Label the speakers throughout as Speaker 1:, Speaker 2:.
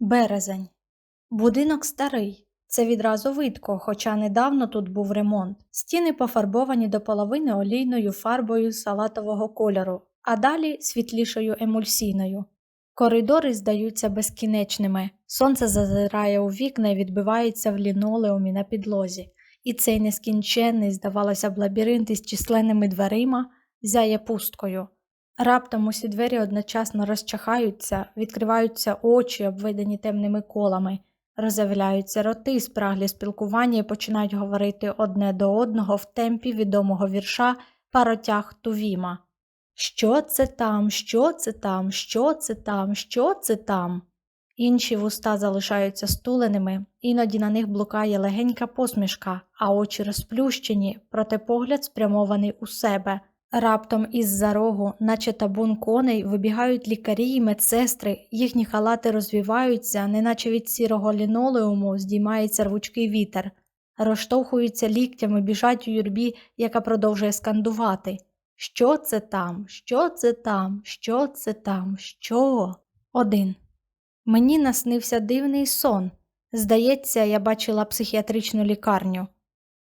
Speaker 1: Березень. Будинок старий. Це відразу видко, хоча недавно тут був ремонт. Стіни пофарбовані до половини олійною фарбою салатового кольору, а далі світлішою емульсійною. Коридори здаються безкінечними. Сонце зазирає у вікна і відбивається в лінолеумі на підлозі. І цей нескінченний, здавалося б, лабіринт із численними дверима зяє пусткою. Раптом усі двері одночасно розчахаються, відкриваються очі, обведені темними колами, розявляються роти, спраглі спілкування і починають говорити одне до одного в темпі відомого вірша паротяг Тувіма. Що це там, що це там, що це там, що це там? Інші вуста залишаються стуленими, іноді на них блукає легенька посмішка, а очі розплющені, проте погляд спрямований у себе. Раптом із-за рогу, наче табун коней, вибігають лікарі й медсестри, їхні халати розвіваються, неначе від сірого лінолеуму здіймається рвучкий вітер, розштовхуються ліктями, біжать у юрбі, яка продовжує скандувати. Що це там? Що це там? Що це там? Що? Один. Мені наснився дивний сон. Здається, я бачила психіатричну лікарню.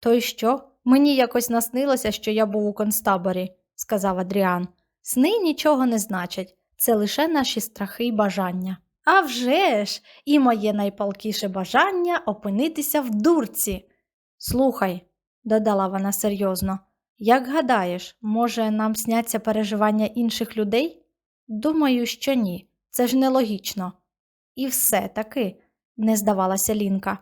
Speaker 1: То й що? Мені якось наснилося, що я був у концтаборі, сказав Адріан. Сни нічого не значать, це лише наші страхи й бажання. А вже ж, і моє найпалкіше бажання опинитися в дурці. Слухай, додала вона серйозно, як гадаєш, може, нам сняться переживання інших людей? Думаю, що ні. Це ж нелогічно. І все таки, не здавалася Лінка.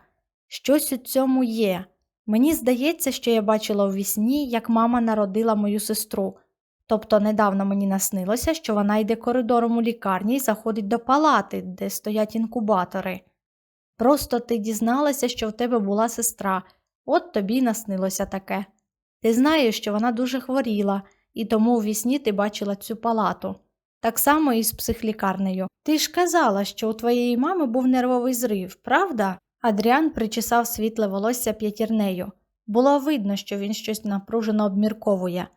Speaker 1: Щось у цьому є. Мені здається, що я бачила у вісні, як мама народила мою сестру. Тобто недавно мені наснилося, що вона йде коридором у лікарні і заходить до палати, де стоять інкубатори. Просто ти дізналася, що в тебе була сестра, от тобі наснилося таке. Ти знаєш, що вона дуже хворіла, і тому у вісні ти бачила цю палату. Так само і з психлікарнею. Ти ж казала, що у твоєї мами був нервовий зрив, правда? Адріан причесав світле волосся п'ятірнею. Було видно, що він щось напружено обмірковує.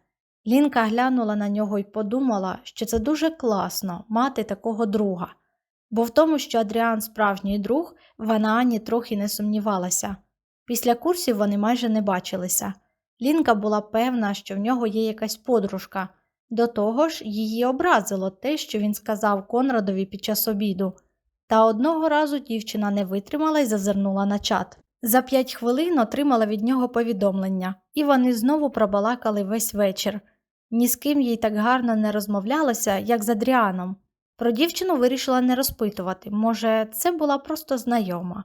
Speaker 1: Лінка глянула на нього і подумала, що це дуже класно мати такого друга, бо в тому, що Адріан справжній друг, вона ані трохи не сумнівалася. Після курсів вони майже не бачилися. Лінка була певна, що в нього є якась подружка. До того ж, її образило те, що він сказав Конрадові під час обіду. Та одного разу дівчина не витримала і зазирнула на чат. За п'ять хвилин отримала від нього повідомлення, і вони знову пробалакали весь вечір. Ні з ким їй так гарно не розмовлялося, як з Адріаном. Про дівчину вирішила не розпитувати, може, це була просто знайома.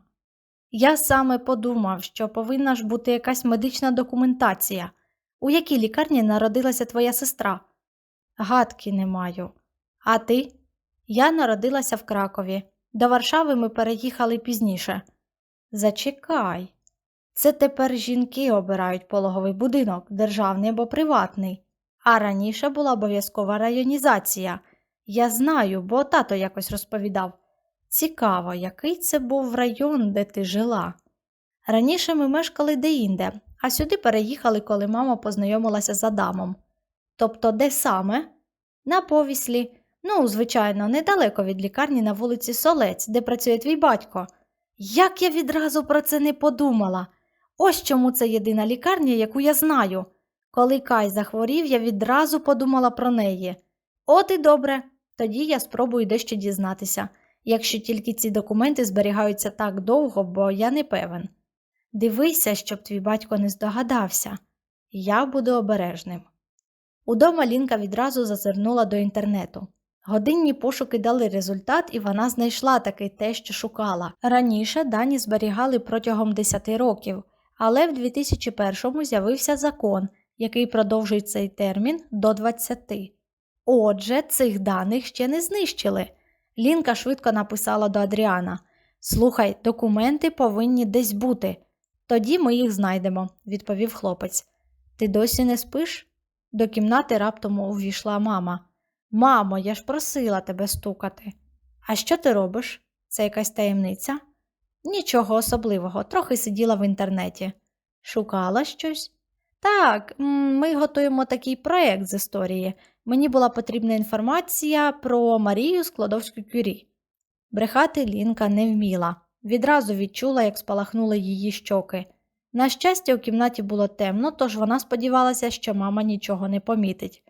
Speaker 1: Я саме подумав, що повинна ж бути якась медична документація. У якій лікарні народилася твоя сестра? Гадки не маю. А ти? Я народилася в Кракові. До Варшави ми переїхали пізніше. Зачекай. Це тепер жінки обирають пологовий будинок, державний або приватний, а раніше була обов'язкова районізація. Я знаю, бо тато якось розповідав. Цікаво, який це був район, де ти жила. Раніше ми мешкали деінде, а сюди переїхали, коли мама познайомилася з Адамом. Тобто, де саме? На повіслі. Ну, звичайно, недалеко від лікарні на вулиці Солець, де працює твій батько. Як я відразу про це не подумала. Ось чому це єдина лікарня, яку я знаю. Коли Кай захворів, я відразу подумала про неї. От і добре, тоді я спробую дещо дізнатися, якщо тільки ці документи зберігаються так довго, бо я не певен. Дивися, щоб твій батько не здогадався. Я буду обережним. Удома Лінка відразу зазирнула до інтернету. Годинні пошуки дали результат, і вона знайшла таки те, що шукала. Раніше дані зберігали протягом 10 років, але в 2001-му з'явився закон, який продовжує цей термін до 20. Отже, цих даних ще не знищили. Лінка швидко написала до Адріана Слухай, документи повинні десь бути. Тоді ми їх знайдемо, відповів хлопець. Ти досі не спиш? До кімнати раптом увійшла мама. Мамо, я ж просила тебе стукати. А що ти робиш? Це якась таємниця? Нічого особливого, трохи сиділа в інтернеті. Шукала щось? Так, ми готуємо такий проєкт з історії. Мені була потрібна інформація про Марію Складовську Кюрі. Брехати Лінка не вміла. Відразу відчула, як спалахнули її щоки. На щастя, у кімнаті було темно, тож вона сподівалася, що мама нічого не помітить.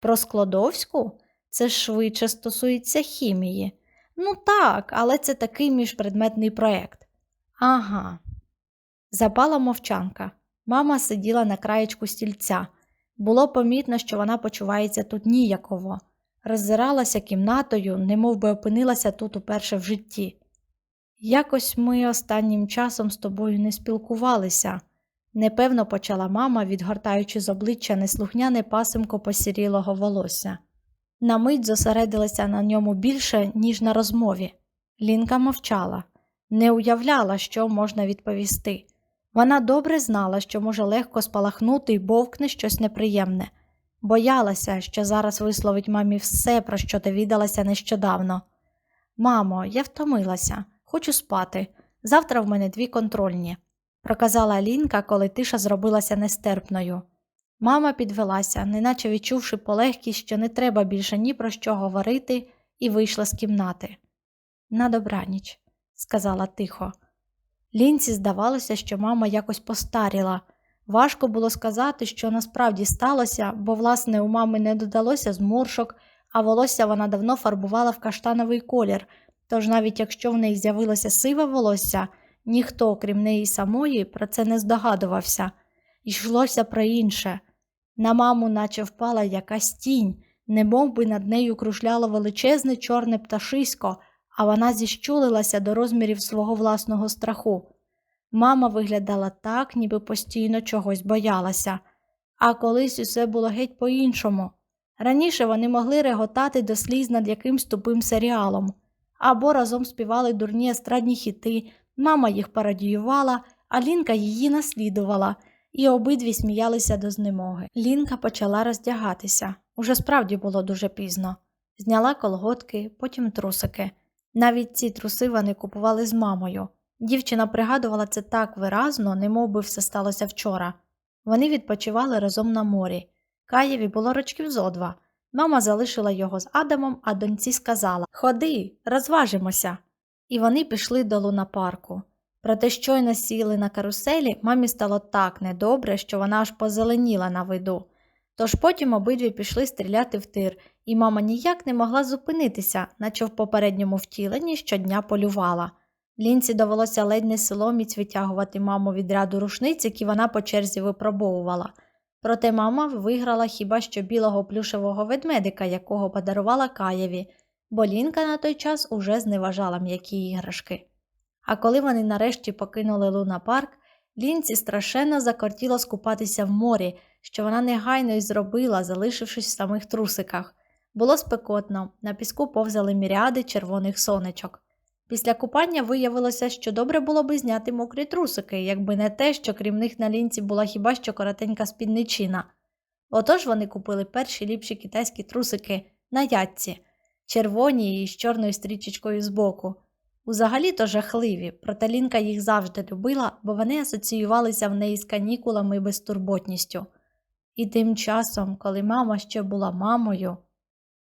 Speaker 1: Про Складовську це швидше стосується хімії. Ну так, але це такий міжпредметний проєкт. Ага. Запала мовчанка. Мама сиділа на краєчку стільця. Було помітно, що вона почувається тут ніяково. Роззиралася кімнатою, немов би опинилася тут уперше в житті. Якось ми останнім часом з тобою не спілкувалися, непевно почала мама, відгортаючи з обличчя неслухняне пасимко посірілого волосся. На мить зосередилася на ньому більше, ніж на розмові. Лінка мовчала, не уявляла, що можна відповісти. Вона добре знала, що може легко спалахнути і бовкне щось неприємне. Боялася, що зараз висловить мамі все, про що довідалася нещодавно. Мамо, я втомилася, хочу спати. Завтра в мене дві контрольні, проказала Лінка, коли тиша зробилася нестерпною. Мама підвелася, неначе відчувши полегкість, що не треба більше ні про що говорити, і вийшла з кімнати. На добраніч, сказала тихо. Лінці здавалося, що мама якось постаріла. Важко було сказати, що насправді сталося, бо, власне, у мами не додалося зморшок, а волосся вона давно фарбувала в каштановий колір, тож навіть якщо в неї з'явилося сиве волосся, ніхто, крім неї самої, про це не здогадувався. Йшлося про інше. На маму наче впала якась тінь, немов би над нею кружляло величезне чорне пташисько, а вона зіщулилася до розмірів свого власного страху. Мама виглядала так, ніби постійно чогось боялася, а колись усе було геть по-іншому. Раніше вони могли реготати до сліз над якимсь тупим серіалом, або разом співали дурні естрадні хіти, мама їх пародіювала, а Лінка її наслідувала, і обидві сміялися до знемоги. Лінка почала роздягатися. Уже справді було дуже пізно. Зняла колготки, потім трусики. Навіть ці труси вони купували з мамою. Дівчина пригадувала це так виразно, немов би все сталося вчора. Вони відпочивали разом на морі. Каєві було рочків зо два. Мама залишила його з Адамом, а доньці сказала Ходи, розважимося. І вони пішли до лунапарку. Проте щойно сіли на каруселі, мамі стало так недобре, що вона аж позеленіла на виду. Тож потім обидві пішли стріляти в тир, і мама ніяк не могла зупинитися, наче в попередньому втіленні щодня полювала. Лінці довелося ледь не силоміць витягувати маму від ряду рушниць, які вона по черзі випробовувала. Проте мама виграла хіба що білого плюшевого ведмедика, якого подарувала Каєві, бо Лінка на той час уже зневажала м'які іграшки. А коли вони нарешті покинули лунапарк, Лінці страшенно закортіло скупатися в морі, що вона негайно й зробила, залишившись в самих трусиках. Було спекотно, на піску повзали міряди червоних сонечок. Після купання виявилося, що добре було би зняти мокрі трусики, якби не те, що крім них на лінці була хіба що коротенька спідничина. Отож вони купили перші ліпші китайські трусики на ятці, червоні і з чорною стрічечкою збоку. Узагалі то жахливі, проте Лінка їх завжди любила, бо вони асоціювалися в неї з канікулами і безтурботністю. І тим часом, коли мама ще була мамою,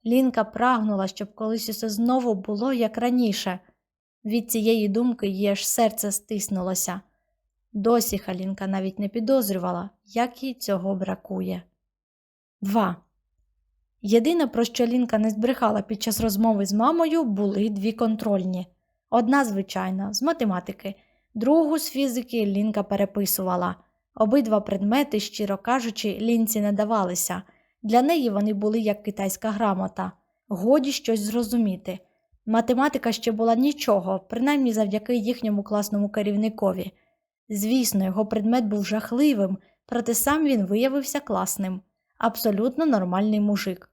Speaker 1: Лінка прагнула, щоб колись усе знову було, як раніше. Від цієї думки її аж серце стиснулося. Досі Халінка навіть не підозрювала, як їй цього бракує. 2. Єдине, про що Лінка не збрехала під час розмови з мамою, були дві контрольні. Одна, звичайна, з математики, другу з фізики Лінка переписувала. Обидва предмети, щиро кажучи, лінці не давалися. Для неї вони були як китайська грамота, годі щось зрозуміти. Математика ще була нічого, принаймні завдяки їхньому класному керівникові. Звісно, його предмет був жахливим, проте сам він виявився класним, абсолютно нормальний мужик.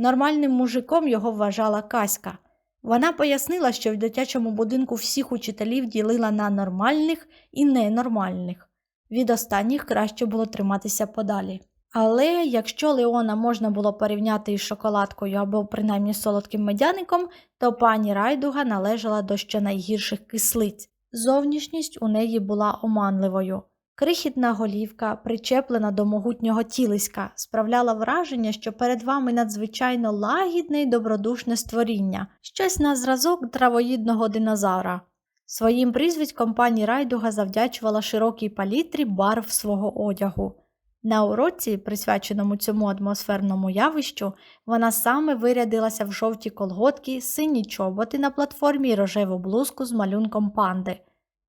Speaker 1: Нормальним мужиком його вважала Каська. Вона пояснила, що в дитячому будинку всіх учителів ділила на нормальних і ненормальних. Від останніх краще було триматися подалі. Але якщо Леона можна було порівняти із шоколадкою або принаймні солодким медяником, то пані Райдуга належала до щонайгірших кислиць. Зовнішність у неї була оманливою. Крихітна голівка, причеплена до могутнього тілиська, справляла враження, що перед вами надзвичайно лагідне й добродушне створіння, щось на зразок травоїдного динозавра. Своїм прізвиськом пані Райдуга завдячувала широкій палітрі барв свого одягу. На уроці, присвяченому цьому атмосферному явищу, вона саме вирядилася в жовті колготки, сині чоботи на платформі й рожеву блузку з малюнком панди.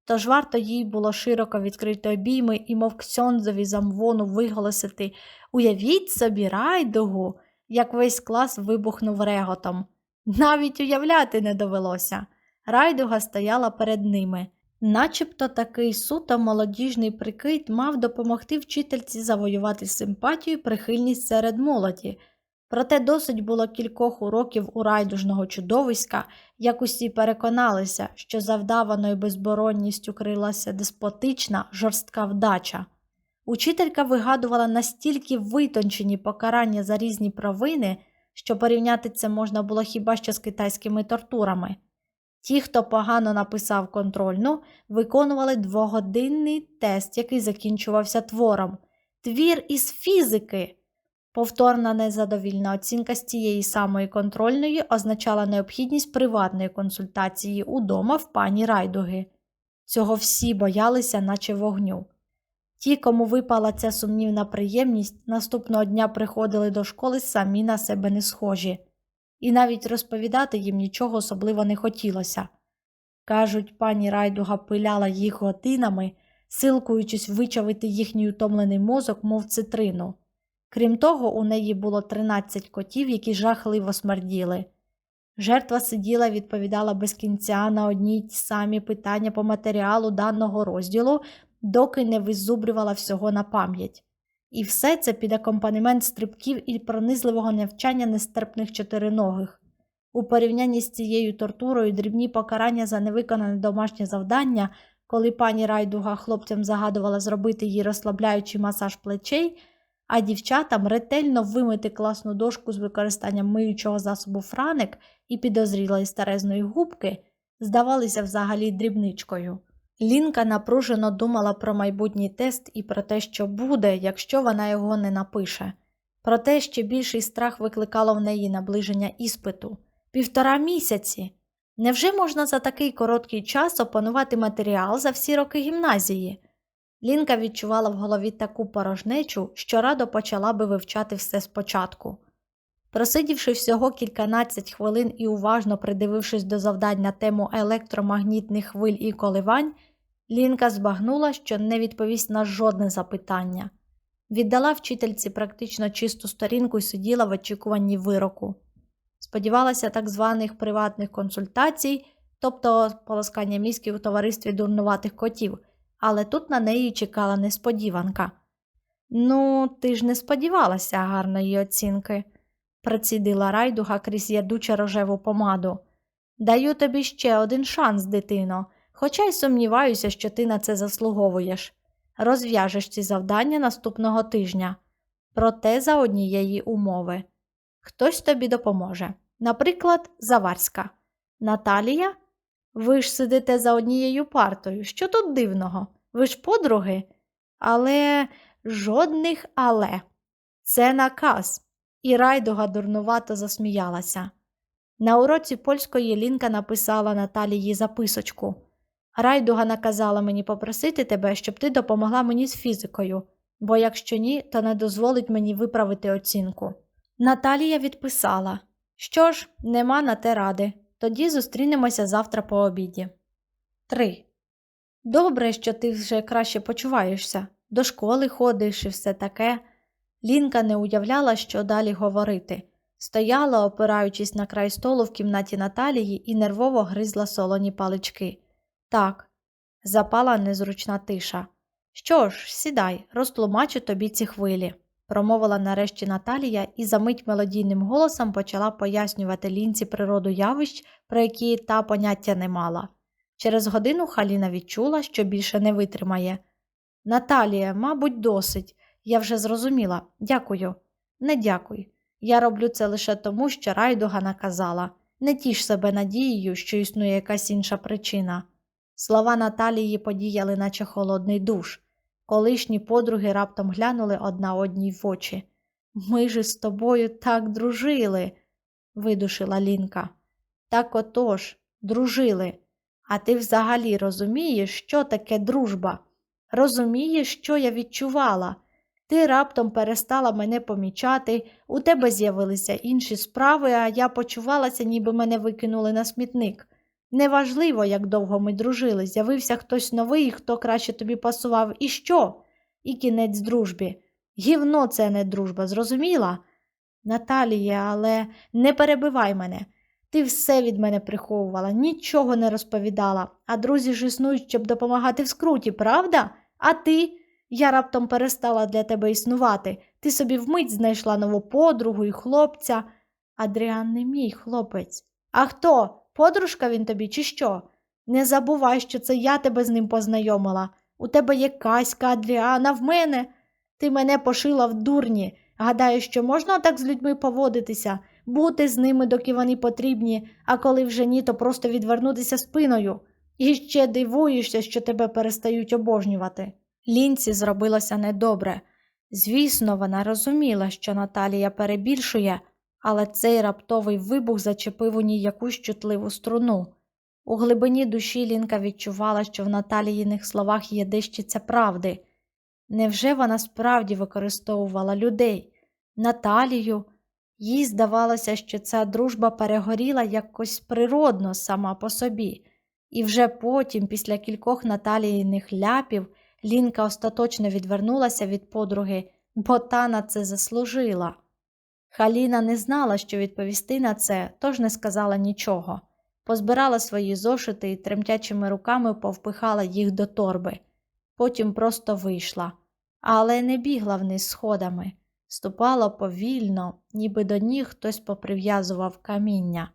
Speaker 1: Тож варто їй було широко відкрити обійми і, мов ксьондзові замвону виголосити Уявіть собі райдугу, як весь клас вибухнув реготом. Навіть уявляти не довелося. Райдуга стояла перед ними. Начебто такий суто молодіжний прикид мав допомогти вчительці завоювати симпатію і прихильність серед молоді. Проте досить було кількох уроків у райдужного чудовиська, як усі переконалися, що за вдаваною безборонністю крилася деспотична, жорстка вдача. Учителька вигадувала настільки витончені покарання за різні провини, що порівняти це можна було хіба що з китайськими тортурами. Ті, хто погано написав контрольну, виконували двогодинний тест, який закінчувався твором. Твір із фізики. Повторна незадовільна оцінка з цієї самої контрольної означала необхідність приватної консультації удома в пані Райдуги. Цього всі боялися, наче вогню. Ті, кому випала ця сумнівна приємність, наступного дня приходили до школи самі на себе не схожі, і навіть розповідати їм нічого особливо не хотілося. Кажуть, пані Райдуга пиляла їх годинами, силкуючись вичавити їхній утомлений мозок, мов цитрину. Крім того, у неї було 13 котів, які жахливо смерділи. Жертва сиділа і відповідала без кінця на одні й ті самі питання по матеріалу даного розділу, доки не визубрювала всього на пам'ять. І все це під акомпанемент стрибків і пронизливого навчання нестерпних чотириногих. У порівнянні з цією тортурою дрібні покарання за невиконане домашнє завдання, коли пані Райдуга хлопцям загадувала зробити їй розслабляючий масаж плечей, а дівчатам ретельно вимити класну дошку з використанням миючого засобу франик і підозрілої старезної губки, здавалися взагалі дрібничкою. Лінка напружено думала про майбутній тест і про те, що буде, якщо вона його не напише. Проте ще більший страх викликало в неї наближення іспиту півтора місяці. Невже можна за такий короткий час опанувати матеріал за всі роки гімназії? Лінка відчувала в голові таку порожнечу, що радо почала би вивчати все спочатку. Просидівши всього кільканадцять хвилин і уважно придивившись до завдань на тему електромагнітних хвиль і коливань, Лінка збагнула, що не відповість на жодне запитання. Віддала вчительці практично чисту сторінку і сиділа в очікуванні вироку. Сподівалася так званих приватних консультацій, тобто полоскання мізків у товаристві дурнуватих котів, але тут на неї чекала несподіванка. Ну, ти ж не сподівалася гарної оцінки, процідила райдуга крізь ядуче рожеву помаду. Даю тобі ще один шанс, дитино, хоча й сумніваюся, що ти на це заслуговуєш. Розв'яжеш ці завдання наступного тижня, проте за однієї умови. Хтось тобі допоможе. Наприклад, Заварська. Наталія? Ви ж сидите за однією партою. Що тут дивного? Ви ж подруги? Але жодних але. Це наказ. І райдуга дурнувато засміялася. На уроці польської Лінка написала Наталії записочку. Райдуга наказала мені попросити тебе, щоб ти допомогла мені з фізикою, бо якщо ні, то не дозволить мені виправити оцінку. Наталія відписала Що ж, нема на те ради. Тоді зустрінемося завтра по обіді. 3. Добре, що ти вже краще почуваєшся. До школи ходиш і все таке. Лінка не уявляла, що далі говорити. Стояла, опираючись на край столу в кімнаті Наталії, і нервово гризла солоні палички. Так, запала незручна тиша. Що ж, сідай, розтлумачу тобі ці хвилі, промовила нарешті Наталія і за мить мелодійним голосом почала пояснювати лінці природу явищ, про які та поняття не мала. Через годину Халіна відчула, що більше не витримає. Наталія, мабуть, досить. Я вже зрозуміла. Дякую. Не дякуй. Я роблю це лише тому, що райдуга наказала. Не тіш себе надією, що існує якась інша причина. Слова Наталії подіяли, наче холодний душ. Колишні подруги раптом глянули одна одній в очі. Ми ж з тобою так дружили, видушила Лінка. Так отож, дружили. А ти взагалі розумієш, що таке дружба? Розумієш, що я відчувала? Ти раптом перестала мене помічати, у тебе з'явилися інші справи, а я почувалася, ніби мене викинули на смітник. Неважливо, як довго ми дружили, з'явився хтось новий, хто краще тобі пасував. І що? І кінець дружбі. Гівно це не дружба, зрозуміла? Наталія, але не перебивай мене. Ти все від мене приховувала, нічого не розповідала, а друзі ж існують, щоб допомагати в скруті, правда? А ти? Я раптом перестала для тебе існувати. Ти собі вмить знайшла нову подругу і хлопця. Адріан не мій хлопець. А хто? Подружка він тобі, чи що? Не забувай, що це я тебе з ним познайомила. У тебе є Каська, Адріана, в мене. Ти мене пошила в дурні. Гадаю, що можна так з людьми поводитися, бути з ними, доки вони потрібні, а коли вже ні, то просто відвернутися спиною. І ще дивуєшся, що тебе перестають обожнювати. Лінці зробилося недобре. Звісно, вона розуміла, що Наталія перебільшує, але цей раптовий вибух зачепив у ній якусь чутливу струну. У глибині душі Лінка відчувала, що в Наталіїних словах є дещиця правди. Невже вона справді використовувала людей? Наталію? Їй здавалося, що ця дружба перегоріла якось природно сама по собі, і вже потім, після кількох Наталіїних ляпів, Лінка остаточно відвернулася від подруги, бо та на це заслужила. Халіна не знала, що відповісти на це, тож не сказала нічого. Позбирала свої зошити і тремтячими руками повпихала їх до торби. Потім просто вийшла, але не бігла вниз сходами, ступала повільно, ніби до ніг хтось поприв'язував каміння.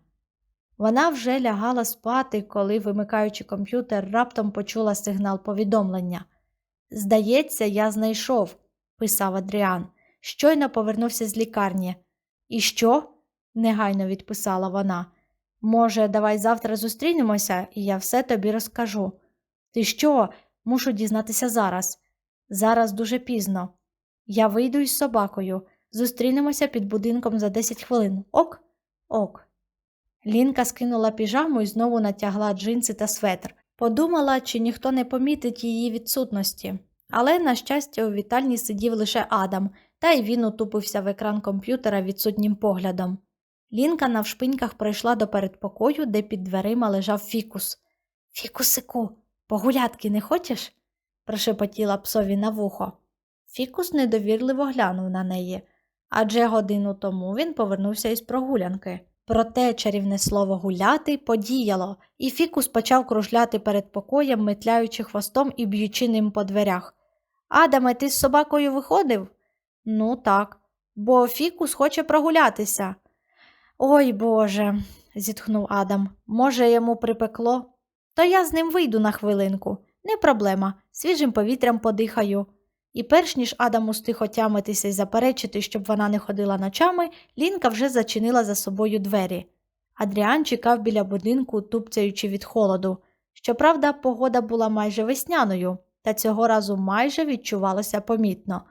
Speaker 1: Вона вже лягала спати, коли, вимикаючи комп'ютер, раптом почула сигнал повідомлення. Здається, я знайшов, писав Адріан. Щойно повернувся з лікарні. І що? негайно відписала вона. Може, давай завтра зустрінемося, і я все тобі розкажу. Ти що? Мушу дізнатися зараз. Зараз дуже пізно. Я вийду із собакою. Зустрінемося під будинком за 10 хвилин. Ок? Ок. Лінка скинула піжаму і знову натягла джинси та светр. Подумала, чи ніхто не помітить її відсутності. Але, на щастя, у вітальні сидів лише Адам, та й він утупився в екран комп'ютера відсутнім поглядом. Лінка навшпиньках пройшла до передпокою, де під дверима лежав фікус. Фікусику, погулятки не хочеш? прошепотіла псові на вухо. Фікус недовірливо глянув на неї, адже годину тому він повернувся із прогулянки. Проте чарівне слово гуляти подіяло, і фікус почав кружляти перед покоєм, метляючи хвостом і б'ючи ним по дверях. Адаме, ти з собакою виходив? Ну, так, бо фікус хоче прогулятися. Ой Боже, зітхнув Адам. Може, йому припекло? То я з ним вийду на хвилинку. Не проблема, свіжим повітрям подихаю. І перш ніж Адам устиг отямитися і заперечити, щоб вона не ходила ночами, Лінка вже зачинила за собою двері. Адріан чекав біля будинку, тупцяючи від холоду. Щоправда, погода була майже весняною, та цього разу майже відчувалося помітно.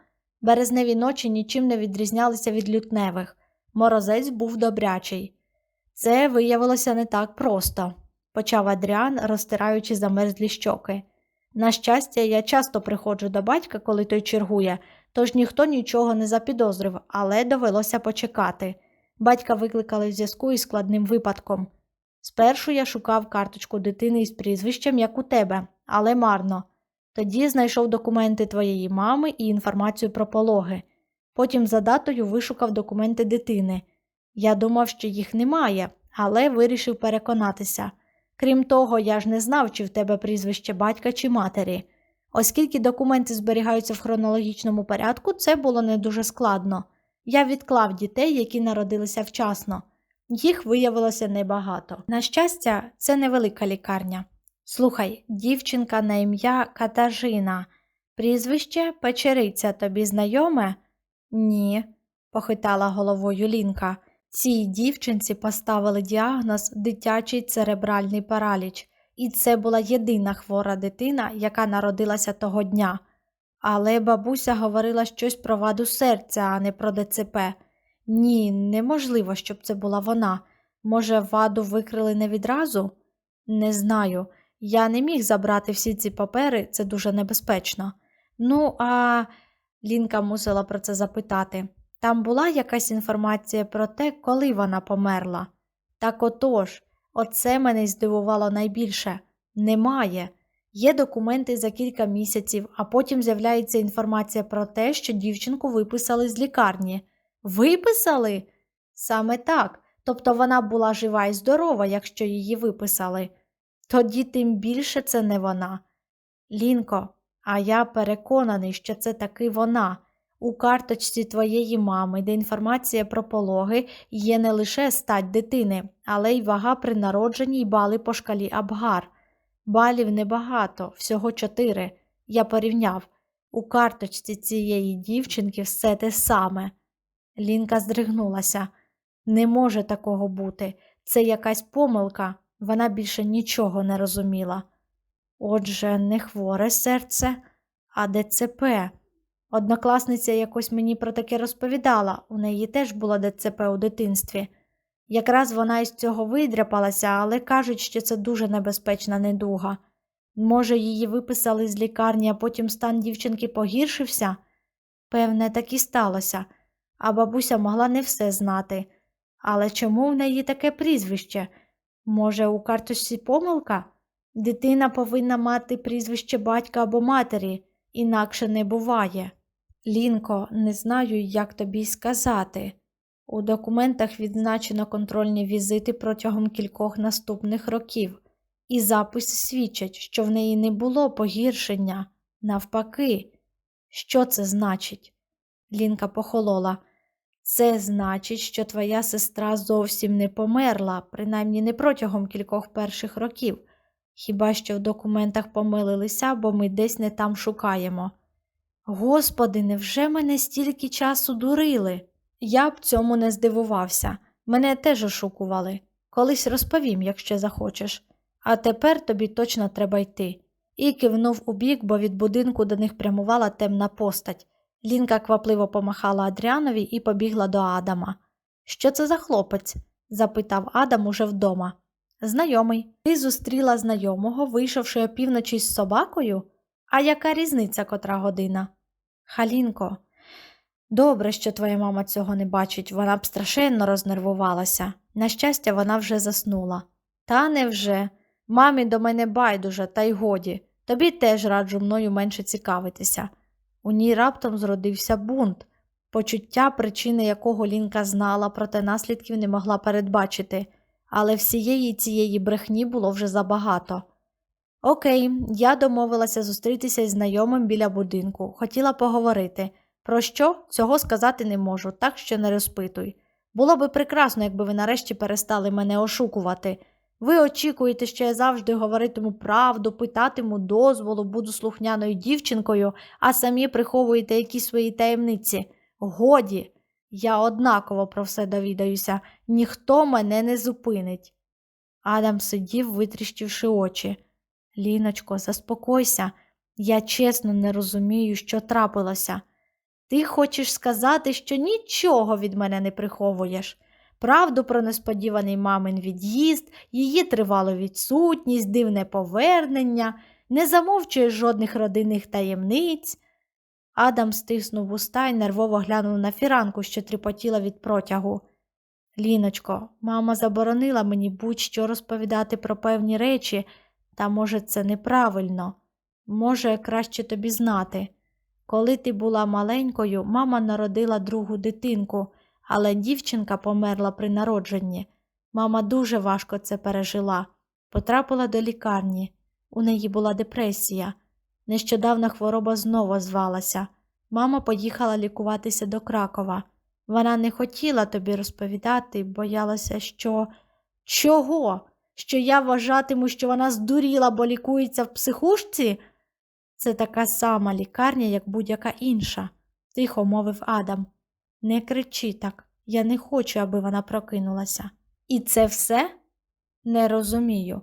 Speaker 1: Березневі ночі нічим не відрізнялися від лютневих. Морозець був добрячий. Це виявилося не так просто, почав Адріан, розтираючи замерзлі щоки. На щастя, я часто приходжу до батька, коли той чергує, тож ніхто нічого не запідозрив, але довелося почекати. Батька викликали в зв'язку із складним випадком. Спершу я шукав карточку дитини із прізвищем, як у тебе, але марно. Тоді знайшов документи твоєї мами і інформацію про пологи. Потім за датою вишукав документи дитини. Я думав, що їх немає, але вирішив переконатися. Крім того, я ж не знав, чи в тебе прізвище батька чи матері. Оскільки документи зберігаються в хронологічному порядку, це було не дуже складно. Я відклав дітей, які народилися вчасно. Їх виявилося небагато. На щастя, це невелика лікарня. Слухай, дівчинка на ім'я Катажина. Прізвище печериця тобі знайоме? Ні, похитала головою Лінка. Цій дівчинці поставили діагноз дитячий церебральний параліч, і це була єдина хвора дитина, яка народилася того дня. Але бабуся говорила щось про ваду серця, а не про ДЦП. Ні, неможливо, щоб це була вона. Може, ваду викрили не відразу? Не знаю. Я не міг забрати всі ці папери, це дуже небезпечно. Ну, а Лінка мусила про це запитати. Там була якась інформація про те, коли вона померла. Так отож, оце мене здивувало найбільше. Немає. Є документи за кілька місяців, а потім з'являється інформація про те, що дівчинку виписали з лікарні. Виписали? Саме так. Тобто вона була жива і здорова, якщо її виписали. Тоді тим більше це не вона. Лінко, а я переконаний, що це таки вона. У карточці твоєї мами, де інформація про пологи, є не лише стать дитини, але й вага при народженні й бали по шкалі Абгар. Балів небагато, всього чотири. Я порівняв. У карточці цієї дівчинки все те саме. Лінка здригнулася. Не може такого бути. Це якась помилка. Вона більше нічого не розуміла. Отже, не хворе серце, а ДЦП. Однокласниця якось мені про таке розповідала, у неї теж було ДЦП у дитинстві. Якраз вона із цього видряпалася, але кажуть, що це дуже небезпечна недуга. Може, її виписали з лікарні, а потім стан дівчинки погіршився? Певне, так і сталося, а бабуся могла не все знати. Але чому в неї таке прізвище? Може, у карточці помилка? Дитина повинна мати прізвище батька або матері, інакше не буває. Лінко, не знаю, як тобі сказати. У документах відзначено контрольні візити протягом кількох наступних років, і записи свідчать, що в неї не було погіршення. Навпаки, що це значить? Лінка похолола. Це значить, що твоя сестра зовсім не померла, принаймні не протягом кількох перших років. Хіба що в документах помилилися, бо ми десь не там шукаємо. Господи, невже мене стільки часу дурили? Я б цьому не здивувався. Мене теж ошукували. Колись розповім, якщо захочеш. А тепер тобі точно треба йти. І кивнув у бік, бо від будинку до них прямувала темна постать. Лінка квапливо помахала Адріанові і побігла до Адама. Що це за хлопець? запитав Адам уже вдома. Знайомий. Ти зустріла знайомого, вийшовши опівночі з собакою? А яка різниця, котра година? Халінко, добре, що твоя мама цього не бачить, вона б страшенно рознервувалася. На щастя, вона вже заснула. Та невже? Мамі до мене байдуже, та й годі. Тобі теж раджу мною менше цікавитися. У ній раптом зродився бунт, почуття, причини якого Лінка знала, проте наслідків не могла передбачити, але всієї цієї брехні було вже забагато. Окей, я домовилася зустрітися із знайомим біля будинку, хотіла поговорити. Про що цього сказати не можу, так що не розпитуй. Було би прекрасно, якби ви нарешті перестали мене ошукувати. Ви очікуєте, що я завжди говоритиму правду, питатиму дозволу, буду слухняною дівчинкою, а самі приховуєте якісь свої таємниці. Годі, я однаково про все довідаюся, ніхто мене не зупинить. Адам сидів, витріщивши очі. Ліночко, заспокойся, я чесно не розумію, що трапилося. Ти хочеш сказати, що нічого від мене не приховуєш. Правду про несподіваний мамин від'їзд, її тривалу відсутність, дивне повернення, не замовчуєш жодних родинних таємниць. Адам стиснув уста й нервово глянув на фіранку, що тріпотіла від протягу. Ліночко, мама заборонила мені будь-що розповідати про певні речі, та, може, це неправильно. Може, краще тобі знати. Коли ти була маленькою, мама народила другу дитинку, але дівчинка померла при народженні. Мама дуже важко це пережила. Потрапила до лікарні. У неї була депресія. Нещодавна хвороба знову звалася. Мама поїхала лікуватися до Кракова. Вона не хотіла тобі розповідати, боялася, що. Чого? Що я вважатиму, що вона здуріла, бо лікується в психушці? Це така сама лікарня, як будь-яка інша, тихо мовив Адам. Не кричи так, я не хочу, аби вона прокинулася. І це все? Не розумію.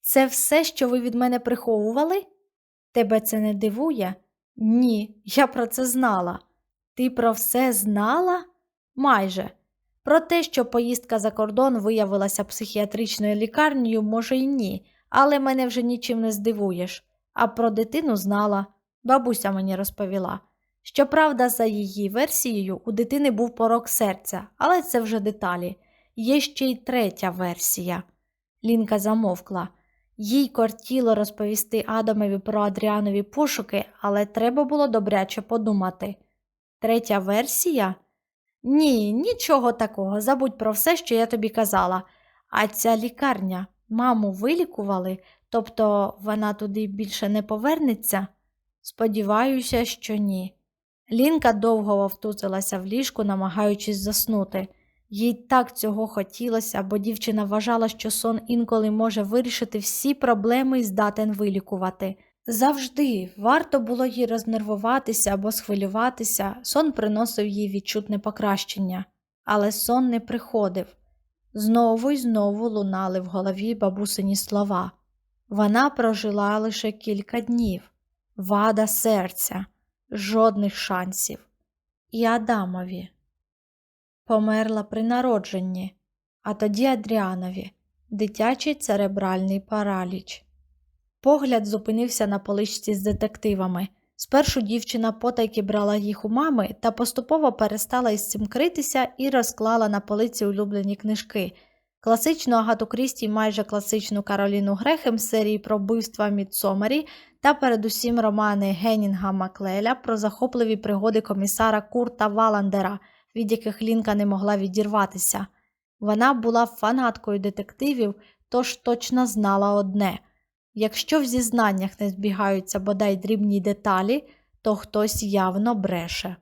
Speaker 1: Це все, що ви від мене приховували? Тебе це не дивує? Ні, я про це знала. Ти про все знала? Майже. Про те, що поїздка за кордон виявилася психіатричною лікарнею, може й ні, але мене вже нічим не здивуєш. А про дитину знала, бабуся мені розповіла. Щоправда, за її версією, у дитини був порок серця, але це вже деталі. Є ще й третя версія. Лінка замовкла. Їй кортіло розповісти Адамові про Адріанові пошуки, але треба було добряче подумати. Третя версія? Ні, нічого такого. Забудь про все, що я тобі казала. А ця лікарня, маму вилікували, тобто вона туди більше не повернеться? Сподіваюся, що ні. Лінка довго вовтузилася в ліжку, намагаючись заснути. Їй так цього хотілося, бо дівчина вважала, що сон інколи може вирішити всі проблеми і здатен вилікувати. Завжди варто було їй рознервуватися або схвилюватися, сон приносив їй відчутне покращення, але сон не приходив. Знову й знову лунали в голові бабусині слова. Вона прожила лише кілька днів, вада серця, жодних шансів. І Адамові. Померла при народженні, а тоді Адріанові, дитячий церебральний параліч. Погляд зупинився на поличці з детективами. Спершу дівчина потайки брала їх у мами та поступово перестала із цим критися і розклала на полиці улюблені книжки. Класичну Агату Крісті, й майже класичну Кароліну Грехем з серії про вбивства Мідсомері та передусім романи Генінга Маклеля про захопливі пригоди комісара Курта Валандера, від яких Лінка не могла відірватися. Вона була фанаткою детективів, тож точно знала одне – Якщо в зізнаннях не збігаються бодай дрібні деталі, то хтось явно бреше.